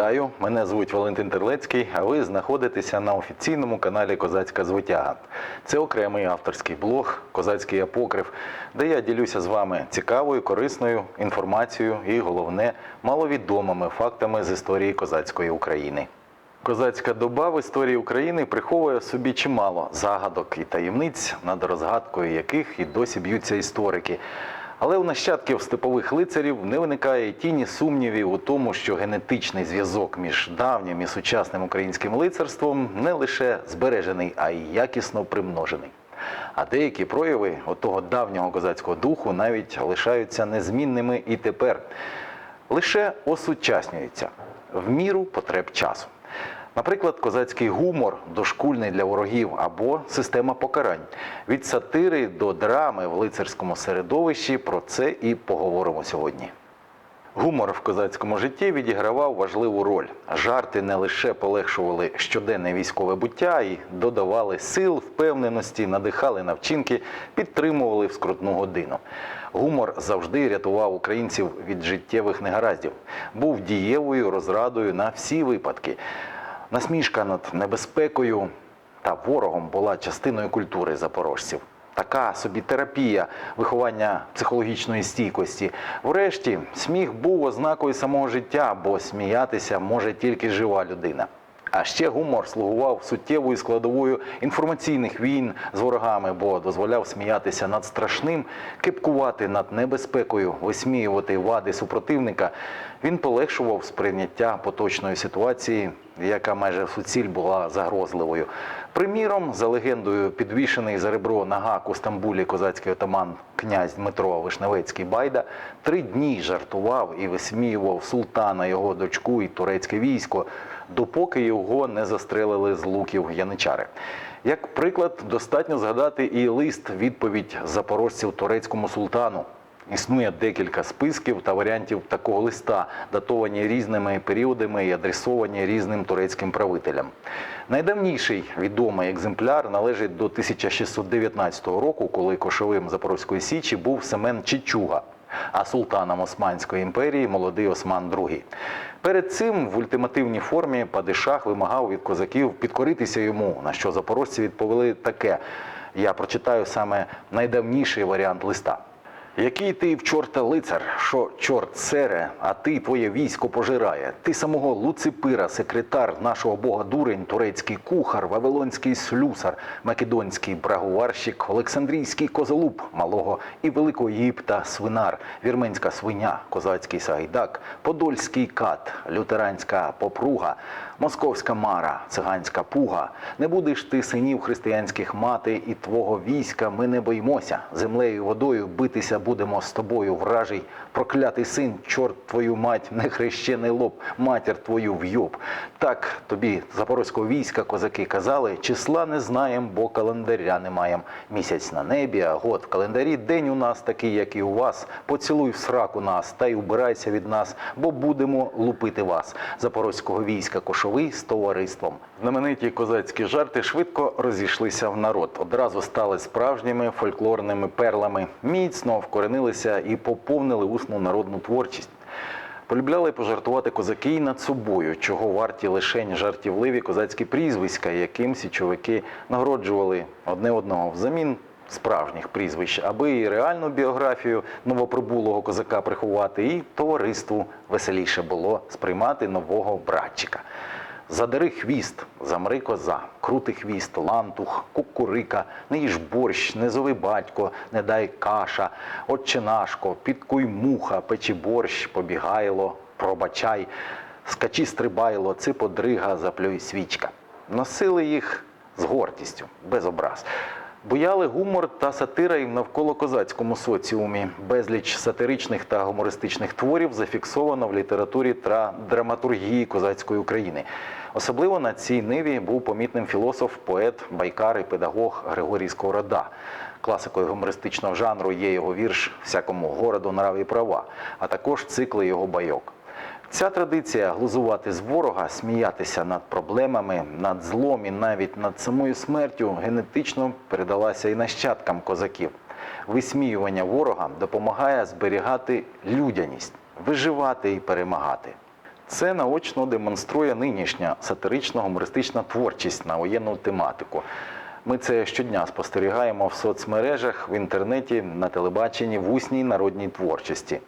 Вітаю! Мене звуть Валентин Терлецький, а ви знаходитеся на офіційному каналі Козацька звитяга. Це окремий авторський блог Козацький апокриф, де я ділюся з вами цікавою, корисною інформацією і головне маловідомими фактами з історії козацької України. Козацька доба в історії України приховує в собі чимало загадок і таємниць, над розгадкою яких і досі б'ються історики. Але у нащадків степових лицарів не виникає тіні сумнівів у тому, що генетичний зв'язок між давнім і сучасним українським лицарством не лише збережений, а й якісно примножений. А деякі прояви отого давнього козацького духу навіть лишаються незмінними і тепер, лише осучаснюються в міру потреб часу. Наприклад, козацький гумор дошкульний для ворогів або система покарань. Від сатири до драми в лицарському середовищі про це і поговоримо сьогодні. Гумор в козацькому житті відігравав важливу роль. Жарти не лише полегшували щоденне військове буття і додавали сил, впевненості, надихали на вчинки, підтримували в скрутну годину. Гумор завжди рятував українців від життєвих негараздів, був дієвою розрадою на всі випадки. Насмішка над небезпекою та ворогом була частиною культури запорожців. Така собі терапія виховання психологічної стійкості. Врешті, сміх був ознакою самого життя, бо сміятися може тільки жива людина. А ще гумор слугував суттєвою складовою інформаційних війн з ворогами, бо дозволяв сміятися над страшним, кипкувати над небезпекою, висміювати вади супротивника. Він полегшував сприйняття поточної ситуації, яка майже суціль була загрозливою. Приміром, за легендою, підвішений за ребро на гак у Стамбулі козацький отаман князь Дмитро Вишневецький Байда три дні жартував і висміював султана, його дочку і турецьке військо, допоки його не застрелили з луків яничари. Як приклад, достатньо згадати і лист відповідь запорожців турецькому султану. Існує декілька списків та варіантів такого листа, датовані різними періодами і адресовані різним турецьким правителям. Найдавніший відомий екземпляр належить до 1619 року, коли кошовим Запорозької січі був Семен Чичуга, а султаном Османської імперії молодий Осман II. Перед цим в ультимативній формі Падишах вимагав від козаків підкоритися йому, на що запорожці відповіли таке. Я прочитаю саме найдавніший варіант листа. Який ти в чорта лицар, що чорт сере, а ти твоє військо пожирає. Ти самого Луципира, секретар нашого бога дурень, турецький кухар, вавилонський слюсар, македонський брагуварщик, Олександрійський козолуб, малого і великого Єгипта свинар, вірменська свиня, козацький сагайдак, подольський кат, лютеранська попруга, московська мара, циганська пуга. Не будеш ти синів християнських мати і твого війська ми не боїмося. Землею водою битися будемо з тобою, вражий, проклятий син, чорт твою мать, нехрещений лоб, матір твою вйоб. Так тобі запорозького війська козаки казали, числа не знаєм, бо календаря не маєм. Місяць на небі, а год в календарі, день у нас такий, як і у вас. Поцілуй в сраку нас та й убирайся від нас, бо будемо лупити вас. Запорозького війська кошовий з товариством. Знамениті козацькі жарти швидко розійшлися в народ. Одразу стали справжніми фольклорними перлами, міцно вкоренилися і поповнили усну народну творчість. Полюбляли пожартувати козаки й над собою, чого варті лишень жартівливі козацькі прізвиська, яким січовики нагороджували одне одного взамін справжніх прізвищ, аби і реальну біографію новоприбулого козака приховати, і товариству веселіше було сприймати нового братчика. Задари хвіст, замри коза, крути хвіст, лантух, кукурика, не їж борщ, не зови батько, не дай каша, отчинашко, підкуй муха, печі борщ, побігайло, пробачай, скачі стрибайло, циподрига, заплюй свічка. Носили їх з гордістю, без образ. Бояли гумор та сатира і в навколо козацькому соціумі. Безліч сатиричних та гумористичних творів зафіксовано в літературі та драматургії козацької України. Особливо на цій ниві був помітним філософ, поет, байкар і педагог Григорій Сковорода. Класикою гумористичного жанру є його вірш Всякому городу нрав і права, а також цикли його байок. Ця традиція глузувати з ворога, сміятися над проблемами, над злом і навіть над самою смертю генетично передалася і нащадкам козаків. Висміювання ворога допомагає зберігати людяність, виживати і перемагати. Це наочно демонструє нинішня сатирично-гумористична творчість на воєнну тематику. Ми це щодня спостерігаємо в соцмережах, в інтернеті, на телебаченні, в усній народній творчості.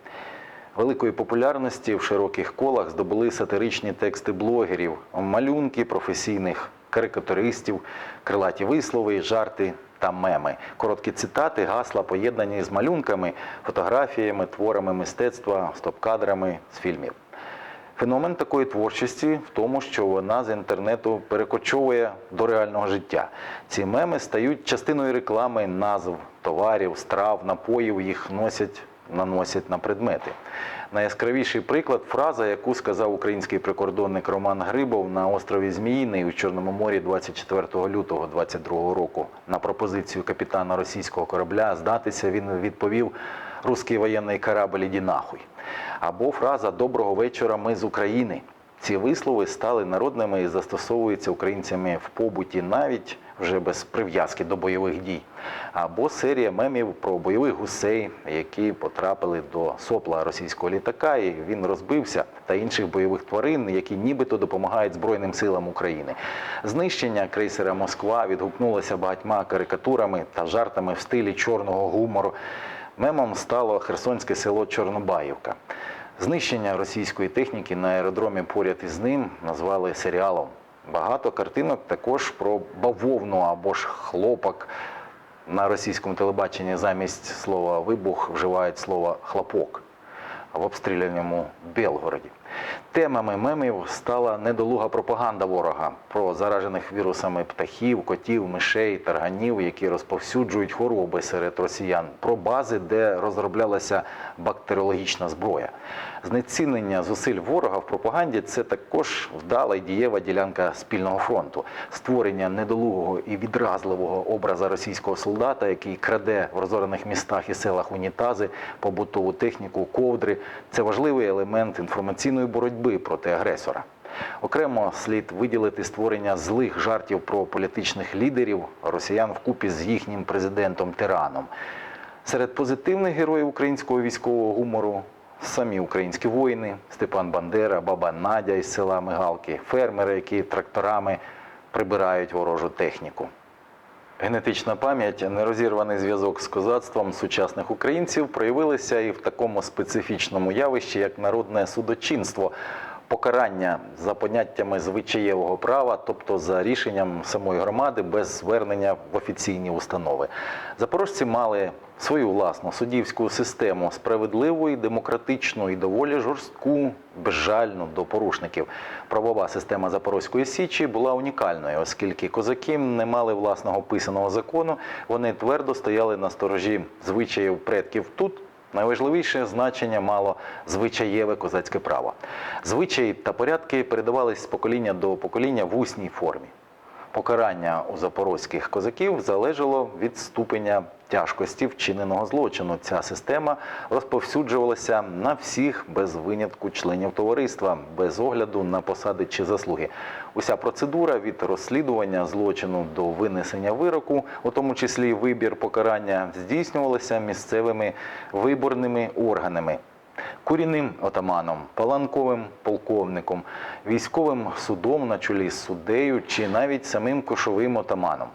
Великої популярності в широких колах здобули сатиричні тексти блогерів, малюнки професійних карикатуристів, крилаті вислови, жарти та меми, короткі цитати, гасла, поєднані з малюнками, фотографіями, творами мистецтва, стоп-кадрами з фільмів. Феномен такої творчості в тому, що вона з інтернету перекочовує до реального життя. Ці меми стають частиною реклами, назв, товарів, страв, напоїв, їх носять, наносять на предмети. Найяскравіший приклад фраза, яку сказав український прикордонник Роман Грибов на острові Зміїний у Чорному морі 24 лютого 2022 року. На пропозицію капітана російського корабля здатися він відповів «Русський воєнний корабль, іді нахуй. Або фраза Доброго вечора, ми з України. Ці вислови стали народними і застосовуються українцями в побуті навіть вже без прив'язки до бойових дій. Або серія мемів про бойових гусей, які потрапили до сопла російського літака, і він розбився, та інших бойових тварин, які нібито допомагають Збройним силам України. Знищення крейсера Москва відгукнулося багатьма карикатурами та жартами в стилі чорного гумору. Мемом стало херсонське село Чорнобаївка. Знищення російської техніки на аеродромі поряд із ним назвали серіалом. Багато картинок також про бавовну або ж хлопок. На російському телебаченні замість слова вибух вживають слово хлопок в обстріляному Белгороді. Темами мемів стала недолуга пропаганда ворога про заражених вірусами птахів, котів, мишей, тарганів, які розповсюджують хвороби серед росіян, про бази, де розроблялася бактеріологічна зброя. Знецінення зусиль ворога в пропаганді це також вдала і дієва ділянка спільного фронту, створення недолугого і відразливого образа російського солдата, який краде в розорених містах і селах унітази, побутову техніку, ковдри. Це важливий елемент інформаційної боротьби проти агресора. Окремо слід виділити створення злих жартів про політичних лідерів росіян вкупі з їхнім президентом тираном. Серед позитивних героїв українського військового гумору самі українські воїни, Степан Бандера, баба Надя із села Мигалки, фермери, які тракторами прибирають ворожу техніку. Генетична пам'ять, нерозірваний зв'язок з козацтвом сучасних українців проявилися і в такому специфічному явищі, як народне судочинство, покарання за поняттями звичаєвого права, тобто за рішенням самої громади без звернення в офіційні установи. Запорожці мали свою власну суддівську систему справедливу і демократичну і доволі жорстку, безжальну до порушників. Правова система Запорозької січі була унікальною, оскільки козаки не мали власного писаного закону, вони твердо стояли на сторожі звичаїв предків тут. Найважливіше значення мало звичаєве козацьке право. Звичаї та порядки передавались з покоління до покоління в усній формі. Покарання у запорозьких козаків залежало від ступеня тяжкості вчиненого злочину. Ця система розповсюджувалася на всіх без винятку членів товариства, без огляду на посади чи заслуги. Уся процедура від розслідування злочину до винесення вироку, у тому числі вибір покарання, здійснювалася місцевими виборними органами. Курінним отаманом, паланковим полковником, військовим судом на чолі з суддею чи навіть самим кошовим отаманом.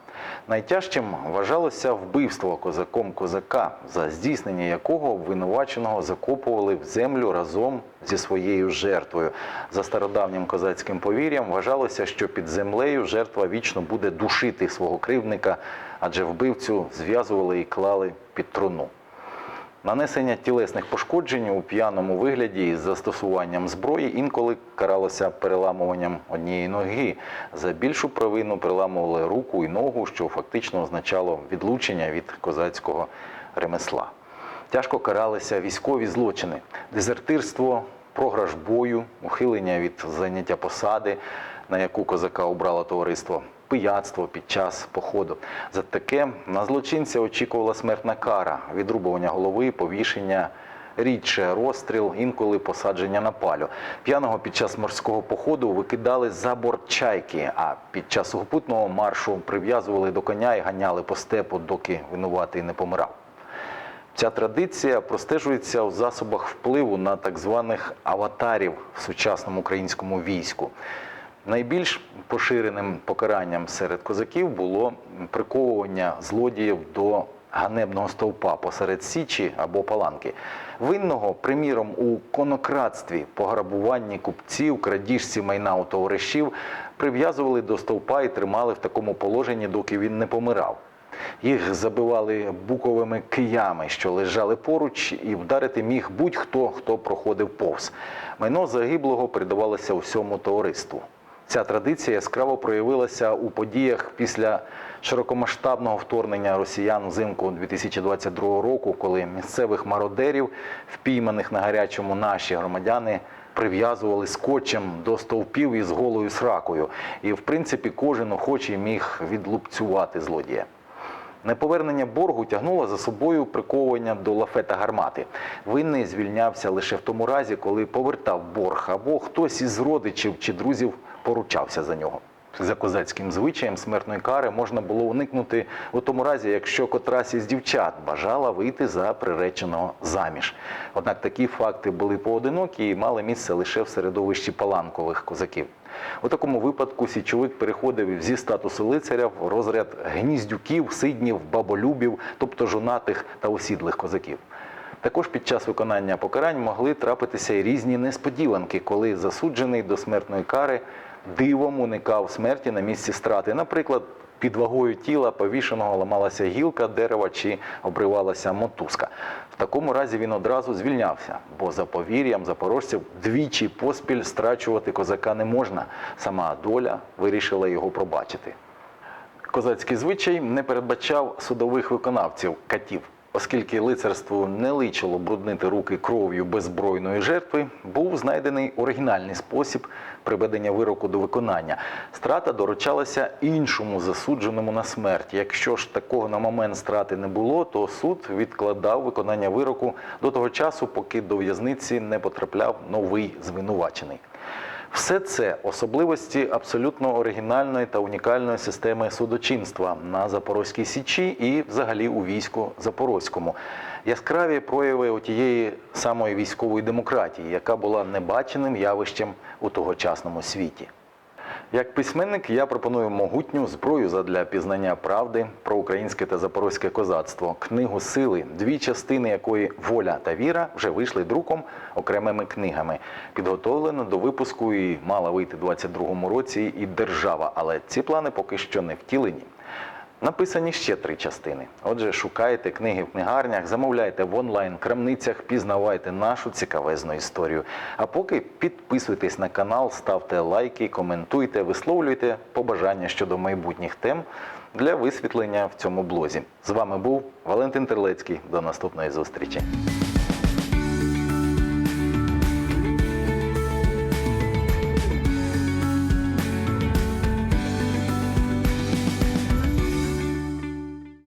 Найтяжчим вважалося вбивство козаком козака, за здійснення якого обвинуваченого закопували в землю разом зі своєю жертвою. За стародавнім козацьким повір'ям вважалося, що під землею жертва вічно буде душити свого кривдника, адже вбивцю зв'язували і клали під труну. Нанесення тілесних пошкоджень у п'яному вигляді із застосуванням зброї інколи каралося переламуванням однієї ноги. За більшу провину переламували руку і ногу, що фактично означало відлучення від козацького ремесла. Тяжко каралися військові злочини, дезертирство, програш бою, ухилення від заняття посади, на яку козака обрало товариство, пияцтво під час походу. За таке на злочинця очікувала смертна кара, відрубування голови, повішення. Рідше розстріл, інколи посадження на палю. П'яного під час морського походу викидали за борт чайки, а під час сухопутного маршу прив'язували до коня і ганяли по степу, доки винуватий не помирав. Ця традиція простежується у засобах впливу на так званих аватарів в сучасному українському війську. Найбільш поширеним покаранням серед козаків було приковування злодіїв до ганебного стовпа посеред січі або паланки. Винного, приміром, у конократстві, пограбуванні купців, крадіжці майна у товаришів прив'язували до стовпа і тримали в такому положенні, доки він не помирав. Їх забивали буковими киями, що лежали поруч, і вдарити міг будь-хто, хто проходив повз. Майно загиблого передавалося усьому товариству. Ця традиція яскраво проявилася у подіях після широкомасштабного вторгнення росіян взимку 2022 року, коли місцевих мародерів, впійманих на гарячому наші громадяни, прив'язували скотчем до стовпів із голою сракою. І, в принципі, кожен охочий міг відлупцювати злодія. Неповернення боргу тягнуло за собою приковування до лафета гармати. Винний звільнявся лише в тому разі, коли повертав борг, або хтось із родичів чи друзів поручався за нього. За козацьким звичаєм смертної кари можна було уникнути у тому разі, якщо котрась із дівчат бажала вийти за приреченого заміж. Однак такі факти були поодинокі і мали місце лише в середовищі паланкових козаків. У такому випадку січовик переходив зі статусу лицаря в розряд гніздюків, сиднів, баболюбів, тобто жонатих та осідлих козаків. Також під час виконання покарань могли трапитися і різні несподіванки, коли засуджений до смертної кари дивом уникав смерті на місці страти. Наприклад, під вагою тіла повішеного ламалася гілка дерева чи обривалася мотузка. В такому разі він одразу звільнявся, бо за повір'ям запорожців двічі поспіль страчувати козака не можна. Сама доля вирішила його пробачити. Козацький звичай не передбачав судових виконавців катів. Оскільки лицарству не личило бруднити руки кров'ю беззбройної жертви, був знайдений оригінальний спосіб приведення вироку до виконання. Страта доручалася іншому засудженому на смерть. Якщо ж такого на момент страти не було, то суд відкладав виконання вироку до того часу, поки до в'язниці не потрапляв новий звинувачений. Все це особливості абсолютно оригінальної та унікальної системи судочинства на Запорозькій Січі і взагалі у війську Запорозькому. Яскраві прояви отієї самої військової демократії, яка була небаченим явищем у тогочасному світі. Як письменник я пропоную могутню зброю задля пізнання правди про українське та запорозьке козацтво, книгу сили, дві частини якої воля та віра вже вийшли друком окремими книгами. Підготовлено до випуску і мала вийти у 22-му році і держава, але ці плани поки що не втілені. Написані ще три частини. Отже, шукайте книги в книгарнях, замовляйте в онлайн-крамницях, пізнавайте нашу цікавезну історію. А поки підписуйтесь на канал, ставте лайки, коментуйте, висловлюйте побажання щодо майбутніх тем для висвітлення в цьому блозі. З вами був Валентин Терлецький. До наступної зустрічі.